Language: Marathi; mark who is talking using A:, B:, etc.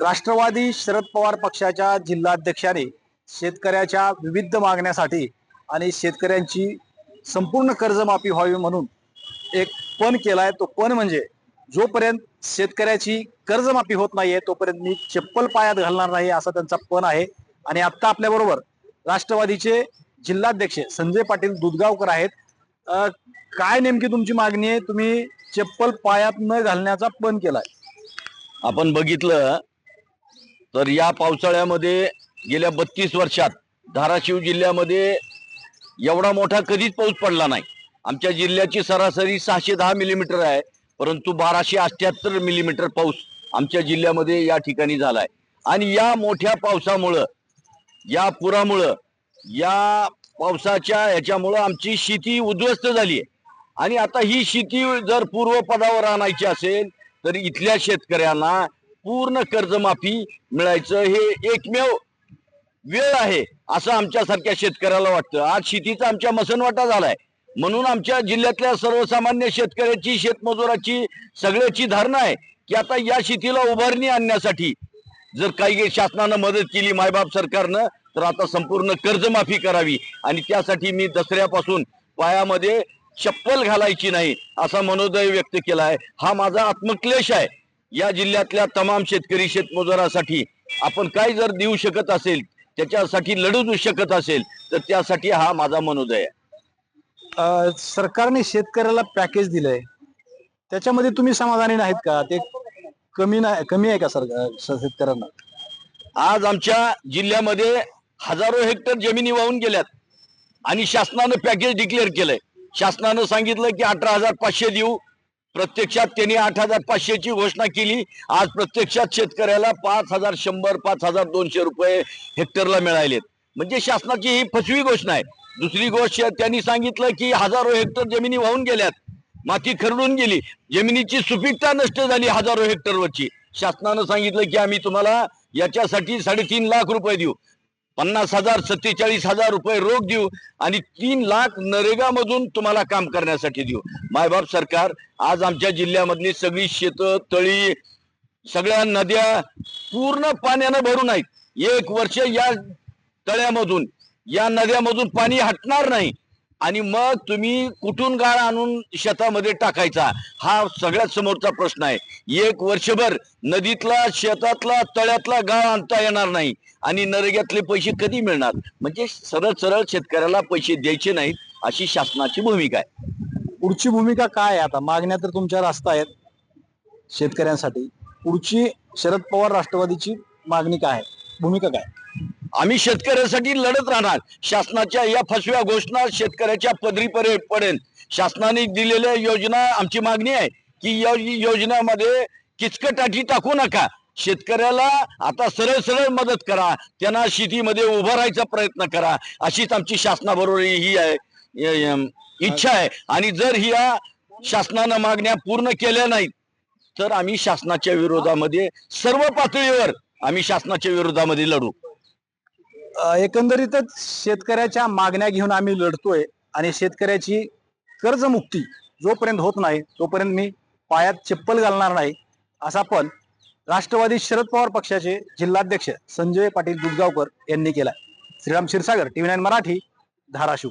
A: राष्ट्रवादी शरद पवार पक्षाच्या जिल्हाध्यक्षाने शेतकऱ्याच्या विविध मागण्यासाठी आणि शेतकऱ्यांची संपूर्ण कर्जमाफी व्हावी म्हणून एक पण केलाय. तो पण म्हणजे जोपर्यंत शेतकऱ्याची कर्जमाफी होत नाहीये तोपर्यंत मी चप्पल पायात घालणार नाही असा त्यांचा पण आहे. आणि आता आपल्याबरोबर राष्ट्रवादीचे जिल्हाध्यक्ष संजय पाटील दुधगावकर आहेत. काय नेमकी तुमची मागणी आहे? तुम्ही चप्पल पायात न घालण्याचा पण केलाय.
B: आपण बघितलं तर या पावसाळ्यामध्ये गेल्या बत्तीस वर्षात धाराशिव जिल्ह्यामध्ये एवढा मोठा कधीच पाऊस पडला नाही. आमच्या जिल्ह्याची सरासरी सहाशे दहा मिलीमीटर आहे परंतु बाराशे अठ्याहत्तर मिलीमीटर पाऊस आमच्या जिल्ह्यामध्ये या ठिकाणी झालाय. आणि या मोठ्या पावसामुळं या पुरामुळं या पावसाच्या ह्याच्यामुळं आमची शेती उद्ध्वस्त झाली आहे आणि आता ही शेती जर पूर्वपदावर आणायची असेल तर इथल्या शेतकऱ्यांना पूर्ण कर्जमाफी मिळायचं हे एकमेव वेळ आहे असं आमच्यासारख्या शेतकऱ्याला वाटतं. आज शेतीचा आमच्या मसनवाटा झालाय. म्हणून आमच्या जिल्ह्यातल्या सर्वसामान्य शेतकऱ्याची शेतमजुराची सगळ्याची धारणा आहे की आता या शेतीला उभारणी आणण्यासाठी जर काही शासनानं मदत केली मायबाप सरकारनं तर आता संपूर्ण कर्जमाफी करावी. आणि त्यासाठी मी दसऱ्यापासून पायामध्ये चप्पल घालायची नाही असा मनोदय व्यक्त केला आहे हा माझा आत्मक्लेश आहे. या जिल्ह्यातल्या तमाम शेतकरी शेतमजुरासाठी आपण काय जर देऊ शकत असेल त्याच्यासाठी लढू शकत असेल तर त्यासाठी हा माझा मनोदय आहे.
A: सरकारने शेतकऱ्याला पॅकेज दिलंय. त्याच्यामध्ये तुम्ही समाधानी नाहीत का? ते कमी नाही कमी आहे का सरकार शेतकऱ्यांना?
B: आज आमच्या जिल्ह्यामध्ये हजारो हेक्टर जमिनी वाहून गेल्यात आणि शासनानं पॅकेज डिक्लेअर केलंय. शासनानं सांगितलं की अठरा हजार पाचशे देऊ प्रत्यक्षात त्यांनी आठ हजार पाचशेची घोषणा केली. आज प्रत्यक्षात शेतकऱ्याला पाच हजार शंभर पाच हजार दोनशे रुपये हेक्टरला मिळालेत. म्हणजे शासनाची ही फसवी घोषणा आहे. दुसरी गोष्ट त्यांनी सांगितलं की हजारो हेक्टर जमिनी वाहून गेल्यात. माती खरडून गेली. जमिनीची सुपीकता नष्ट झाली हजारो हेक्टरवरची. शासनानं सांगितलं की आम्ही तुम्हाला याच्यासाठी साडेतीन लाख रुपये देऊ. पन्नास हजार सत्तेचाळीस हजार रुपये रोख देऊ आणि तीन लाख नरेगा मधून तुम्हाला काम करण्यासाठी देऊ. मायबाप सरकार आज आमच्या जिल्ह्यामधली सगळी शेतं तळी सगळ्या नद्या पूर्ण पाण्यानं भरून आहेत. एक वर्ष या तळ्यामधून या नद्यामधून पाणी हटणार नाही. आणि मग तुम्ही कुठून गाळ आणून शेतामध्ये टाकायचा? हा सगळ्यात समोरचा प्रश्न आहे. एक वर्षभर नदीतला शेतातला तळ्यातला गाळ आणता येणार नाही आणि नरेग्यातले पैसे कधी मिळणार? म्हणजे सरळ सरळ शेतकऱ्याला पैसे द्यायचे नाहीत अशी शासनाची भूमिका आहे.
A: पुढची भूमिका काय आहे आता? मागण्या तर तुमच्या रास्ता आहेत शेतकऱ्यांसाठी. पुढची शरद पवार राष्ट्रवादीची मागणी काय आहे? भूमिका काय?
B: आम्ही शेतकऱ्यासाठी लढत राहणार. शासनाच्या या फसव्या घोषणा शेतकऱ्याच्या पदरी परे पडेल. शासनाने दिलेल्या योजना आमची मागणी आहे की या योजनेमध्ये किचकटाठी टाकू नका. शेतकऱ्याला आता सरळ सरळ मदत करा. त्यांना शेतीमध्ये उभं राहायचा प्रयत्न करा. अशीच आमची शासनाबरोबर ही आहे. इच्छा आहे. आणि जर ह्या शासनानं मागण्या पूर्ण केल्या नाहीत तर आम्ही शासनाच्या विरोधामध्ये सर्व पातळीवर आम्ही शासनाच्या विरोधामध्ये लढू.
A: एकंदरीतच शेतकऱ्याच्या मागण्या घेऊन आम्ही लढतोय आणि शेतकऱ्याची कर्जमुक्ती जोपर्यंत होत नाही तोपर्यंत मी पायात चप्पल घालणार नाही असा पण राष्ट्रवादी शरद पवार पक्षाचे जिल्हाध्यक्ष संजय पाटील दुधगावकर यांनी केला श्रीराम क्षीरसागर टीव्ही नाईन मराठी धाराशिव.